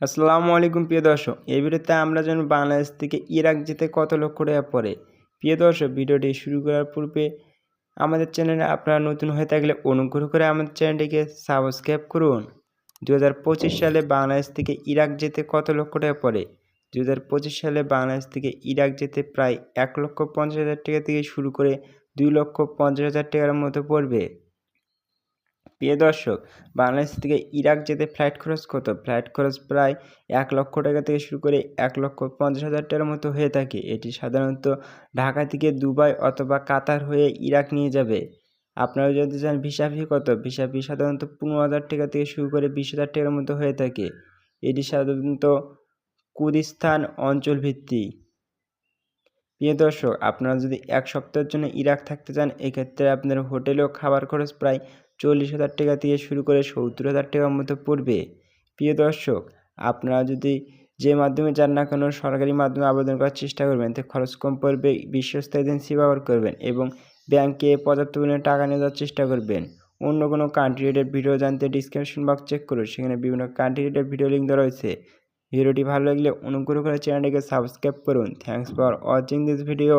আসসালামু আলাইকুম, প্রিয় দর্শক। এই ভিডিওতে আমরা জানব বাংলাদেশ থেকে ইরাক যেতে কত লক্ষ টাকা পড়ে। প্রিয় দর্শক, ভিডিওটি শুরু করার পূর্বে আমাদের চ্যানেলে আপনারা নতুন হয়ে থাকলে অনুগ্রহ করে আমাদের চ্যানেলটিকে সাবস্ক্রাইব করুন। দু হাজার পঁচিশ সালে বাংলাদেশ থেকে ইরাক যেতে কত লক্ষ টাকা পড়ে? দু হাজার পঁচিশ সালে বাংলাদেশ থেকে ইরাক যেতে প্রায় এক লক্ষ পঞ্চাশ হাজার টাকা থেকে শুরু করে দুই লক্ষ পঞ্চাশ হাজার টাকার মতো পড়বে। প্রিয় দর্শক, বাংলাদেশ থেকে ইরাক যেতে ফ্লাইট খরচ কত? ফ্লাইট খরচ প্রায় এক লক্ষ টাকা থেকে শুরু করে এক লক্ষ পঞ্চাশ হাজার টাকার মতো হয়ে থাকে। এটি সাধারণত ঢাকা থেকে দুবাই অথবা কাতার হয়ে ইরাক নিয়ে যাবে। আপনারা যদি চান ভিসা ফি কত? ভিসা ফি সাধারণত পনেরো হাজার টাকা থেকে শুরু করে বিশ হাজার টাকার মতো হয়ে থাকে। এটি সাধারণত কুদিস্তান অঞ্চল ভিত্তিক প্রিয় দর্শক, আপনারা যদি এক সপ্তাহের জন্য ইরাক থাকতে চান, এক্ষেত্রে আপনার হোটেলেও খাবার খরচ প্রায় চল্লিশ হাজার টাকা থেকে শুরু করে সত্তর হাজার টাকার মতো পড়বে। প্রিয় দর্শক, আপনারা যদি যে মাধ্যমে যান না কেন, সরকারি মাধ্যমে আবেদন করার চেষ্টা করবেন। তো খরচ কম পড়বে, বিশ্বস্ত এজেন্সি ব্যবহার করবেন এবং ব্যাংকে পর্যাপ্ত পরিমাণে টাকা নিয়ে যাওয়ার চেষ্টা করবেন। অন্য কোনো কান্ট্রি রেটের ভিডিও জানতে ডিসক্রিপশন বক্স চেক করুন। সেখানে বিভিন্ন কান্ট্রি রেটের ভিডিও লিঙ্ক দেওয়া রয়েছে। ভিডিওটি ভালো লাগলে অনুগ্রহ করে চ্যানেলটিকে সাবস্ক্রাইব করুন। Thanks for watching this video